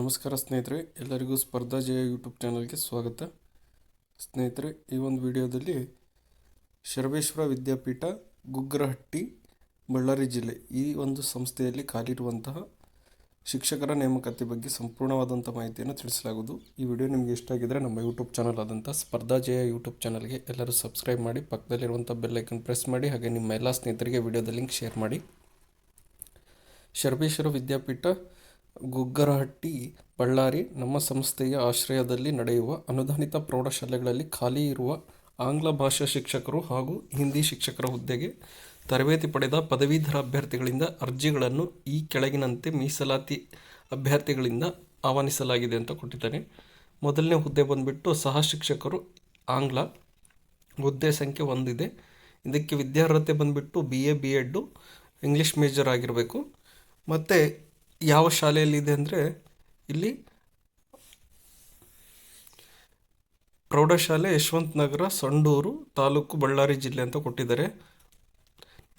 ನಮಸ್ಕಾರ ಸ್ನೇಹಿತರೆ, ಎಲ್ಲರಿಗೂ ಸ್ಪರ್ಧಾ ಜಯ ಯೂಟ್ಯೂಬ್ ಚಾನಲ್ಗೆ ಸ್ವಾಗತ. ಸ್ನೇಹಿತರೆ, ಈ ಒಂದು ವಿಡಿಯೋದಲ್ಲಿ ಶರಬೇಶ್ವರ ವಿದ್ಯಾಪೀಠ, ಗುಗ್ರಹಟ್ಟಿ, ಬಳ್ಳಾರಿ ಜಿಲ್ಲೆ ಈ ಒಂದು ಸಂಸ್ಥೆಯಲ್ಲಿ ಖಾಲಿರುವಂತಹ ಶಿಕ್ಷಕರ ನೇಮಕಾತಿ ಬಗ್ಗೆ ಸಂಪೂರ್ಣವಾದಂಥ ಮಾಹಿತಿಯನ್ನು ತಿಳಿಸಲಾಗುವುದು. ಈ ವಿಡಿಯೋ ನಿಮಗೆ ಇಷ್ಟ ಆಗಿದ್ದರೆ ನಮ್ಮ ಯೂಟ್ಯೂಬ್ ಚಾನಲ್ ಆದಂಥ ಸ್ಪರ್ಧಾ ಜಯ ಯೂಟ್ಯೂಬ್ ಚಾನಲ್ಗೆ ಎಲ್ಲರೂ ಸಬ್ಸ್ಕ್ರೈಬ್ ಮಾಡಿ, ಪಕ್ಕದಲ್ಲಿರುವಂಥ ಬೆಲ್ಲೈಕನ್ ಪ್ರೆಸ್ ಮಾಡಿ, ಹಾಗೆ ನಿಮ್ಮ ಎಲ್ಲ ಸ್ನೇಹಿತರಿಗೆ ವಿಡಿಯೋದ ಲಿಂಕ್ ಶೇರ್ ಮಾಡಿ. ಶರಬೇಶ್ವರ ವಿದ್ಯಾಪೀಠ ಗುಗ್ಗರಹಟ್ಟಿ, ಬಳ್ಳಾರಿ ನಮ್ಮ ಸಂಸ್ಥೆಯ ಆಶ್ರಯದಲ್ಲಿ ನಡೆಯುವ ಅನುದಾನಿತ ಪ್ರೌಢಶಾಲೆಗಳಲ್ಲಿ ಖಾಲಿ ಇರುವ ಆಂಗ್ಲ ಭಾಷಾ ಶಿಕ್ಷಕರು ಹಾಗೂ ಹಿಂದಿ ಶಿಕ್ಷಕರ ಹುದ್ದೆಗೆ ತರಬೇತಿ ಪಡೆದ ಪದವೀಧರ ಅಭ್ಯರ್ಥಿಗಳಿಂದ ಅರ್ಜಿಗಳನ್ನು ಈ ಕೆಳಗಿನಂತೆ ಮೀಸಲಾತಿ ಅಭ್ಯರ್ಥಿಗಳಿಂದ ಆಹ್ವಾನಿಸಲಾಗಿದೆ ಅಂತ ಕೊಟ್ಟಿದ್ದಾರೆ. ಮೊದಲನೇ ಹುದ್ದೆ ಬಂದುಬಿಟ್ಟು ಸಹ ಶಿಕ್ಷಕರು ಆಂಗ್ಲ, ಹುದ್ದೆ ಸಂಖ್ಯೆ ಒಂದಿದೆ ಇದಕ್ಕೆ ವಿದ್ಯಾರ್ಹತೆ ಬಂದುಬಿಟ್ಟು B A B Ed English major ಆಗಿರಬೇಕು. ಮತ್ತು ಯಾವ ಶಾಲೆಯಲ್ಲಿದೆ ಅಂದರೆ ಇಲ್ಲಿ ಪ್ರೌಢಶಾಲೆ ಯಶವಂತ ನಗರ ಸಂಡೂರು, ತಾಲೂಕು ಬಳ್ಳಾರಿ ಜಿಲ್ಲೆ ಅಂತ ಕೊಟ್ಟಿದ್ದಾರೆ.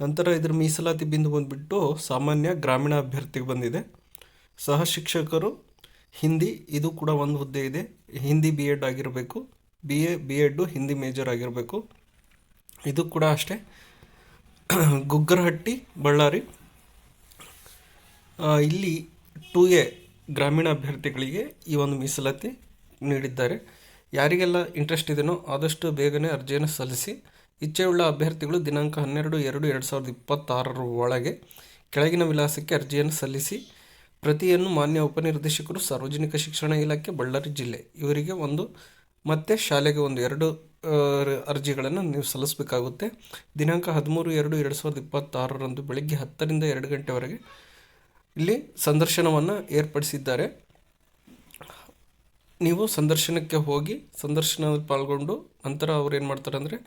ನಂತರ ಇದರ ಮೀಸಲಾತಿ ಬಿಂದು ಬಂದುಬಿಟ್ಟು ಸಾಮಾನ್ಯ ಗ್ರಾಮೀಣ ಅಭ್ಯರ್ಥಿಗೆ ಬಂದಿದೆ. ಸಹ ಶಿಕ್ಷಕರು, ಹಿಂದಿ, ಇದು ಕೂಡ ಒಂದು ಹುದ್ದೆ ಇದೆ. ಹಿಂದಿ ಬಿ ಎಡ್ ಆಗಿರಬೇಕು. B A B Ed Hindi major ಆಗಿರಬೇಕು. ಇದು ಕೂಡ ಅಷ್ಟೇ. ಗುಗ್ಗರಹಟ್ಟಿ, ಬಳ್ಳಾರಿ. ಇಲ್ಲಿ ಟು ಎ ಗ್ರಾಮೀಣ ಅಭ್ಯರ್ಥಿಗಳಿಗೆ ಈ ಒಂದು ಮೀಸಲಾತಿ ನೀಡಿದ್ದಾರೆ. ಯಾರಿಗೆಲ್ಲ ಇಂಟ್ರೆಸ್ಟ್ ಇದೆಯೋ ಆದಷ್ಟು ಬೇಗನೆ ಅರ್ಜಿಯನ್ನು ಸಲ್ಲಿಸಿ. ಇಚ್ಛೆಯುಳ್ಳ ಅಭ್ಯರ್ಥಿಗಳು ದಿನಾಂಕ ಹನ್ನೆರಡು, ಎರಡು ಎರಡು ಸಾವಿರದ ಇಪ್ಪತ್ತಾರರ ಒಳಗೆ ಕೆಳಗಿನ ವಿಳಾಸಕ್ಕೆ ಅರ್ಜಿಯನ್ನು ಸಲ್ಲಿಸಿ. ಪ್ರತಿಯನ್ನು ಮಾನ್ಯ ಉಪನಿರ್ದೇಶಕರು, ಸಾರ್ವಜನಿಕ ಶಿಕ್ಷಣ ಇಲಾಖೆ, ಬಳ್ಳಾರಿ ಜಿಲ್ಲೆ ಇವರಿಗೆ ಒಂದು ಮತ್ತೆ ಶಾಲೆಗೆ ಒಂದು ಎರಡು ಅರ್ಜಿಗಳನ್ನು ನೀವು ಸಲ್ಲಿಸಬೇಕಾಗುತ್ತೆ. ದಿನಾಂಕ ಹದಿಮೂರು, ಎರಡು ಎರಡು ಸಾವಿರದ ಇಪ್ಪತ್ತಾರರಂದು ಬೆಳಗ್ಗೆ ಹತ್ತರಿಂದ ಎರಡು ಗಂಟೆವರೆಗೆ ಇಲ್ಲಿ ಸಂದರ್ಶನವನ್ನು ಏರ್ಪಡಿಸಿದ್ದಾರೆ. ನೀವು ಸಂದರ್ಶನಕ್ಕೆ ಹೋಗಿ ಸಂದರ್ಶನದಲ್ಲಿ ಪಾಲ್ಗೊಂಡು ನಂತರ ಅವ್ರು ಏನು ಮಾಡ್ತಾರೆ ಅಂದರೆ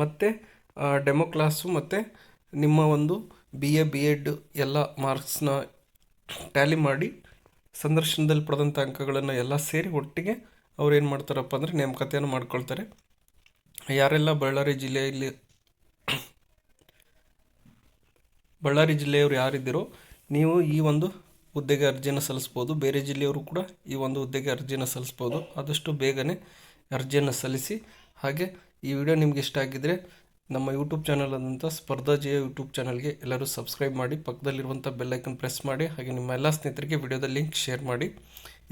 ಮತ್ತೆ ಡೆಮೋ ಕ್ಲಾಸು ಮತ್ತು ನಿಮ್ಮ ಒಂದು ಬಿ ಎ ಬಿ ಎಡ್ ಎಲ್ಲ ಮಾರ್ಕ್ಸ್ನ ಟ್ಯಾಲಿ ಮಾಡಿ ಸಂದರ್ಶನದಲ್ಲಿ ಪಡೆದಂಥ ಅಂಕಗಳನ್ನು ಎಲ್ಲ ಸೇರಿ ಒಟ್ಟಿಗೆ ಅವ್ರು ಏನು ಮಾಡ್ತಾರಪ್ಪ ಅಂದರೆ ನೇಮಕತೆಯನ್ನು ಮಾಡ್ಕೊಳ್ತಾರೆ. ಯಾರೆಲ್ಲ ಬಳ್ಳಾರಿ ಜಿಲ್ಲೆಯಲ್ಲಿ, ಬಳ್ಳಾರಿ ಜಿಲ್ಲೆಯವರು ಯಾರಿದ್ದೀರೋ ನೀವು ಈ ಒಂದು ಹುದ್ದೆಗೆ ಅರ್ಜಿಯನ್ನು ಸಲ್ಲಿಸ್ಬೋದು. ಬೇರೆ ಜಿಲ್ಲೆಯವರು ಕೂಡ ಈ ಒಂದು ಹುದ್ದೆಗೆ ಅರ್ಜಿಯನ್ನು ಸಲ್ಲಿಸ್ಬೋದು. ಆದಷ್ಟು ಬೇಗನೆ ಅರ್ಜಿಯನ್ನು ಸಲ್ಲಿಸಿ. ಹಾಗೆ ಈ ವಿಡಿಯೋ ನಿಮ್ಗೆ ಇಷ್ಟ ಆಗಿದ್ದರೆ ನಮ್ಮ ಯೂಟ್ಯೂಬ್ ಚಾನಲ್ ಆದಂಥ ಸ್ಪರ್ಧಾ ಜಯ ಯೂಟ್ಯೂಬ್ ಚಾನಲ್ಗೆ ಎಲ್ಲರೂ ಸಬ್ಸ್ಕ್ರೈಬ್ ಮಾಡಿ, ಪಕ್ಕದಲ್ಲಿರುವಂಥ ಬೆಲ್ಲೈಕನ್ ಪ್ರೆಸ್ ಮಾಡಿ, ಹಾಗೆ ನಿಮ್ಮ ಎಲ್ಲ ಸ್ನೇಹಿತರಿಗೆ ವಿಡಿಯೋದ ಲಿಂಕ್ ಶೇರ್ ಮಾಡಿ.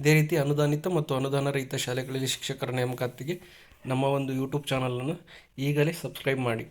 ಇದೇ ರೀತಿ ಅನುದಾನಿತ ಮತ್ತು ಅನುದಾನ ರಹಿತ ಶಾಲೆಗಳಲ್ಲಿ ಶಿಕ್ಷಕರ ನೇಮಕಾತಿಗೆ ನಮ್ಮ ಒಂದು ಯೂಟ್ಯೂಬ್ ಚಾನಲನ್ನು ಈಗಲೇ ಸಬ್ಸ್ಕ್ರೈಬ್ ಮಾಡಿ.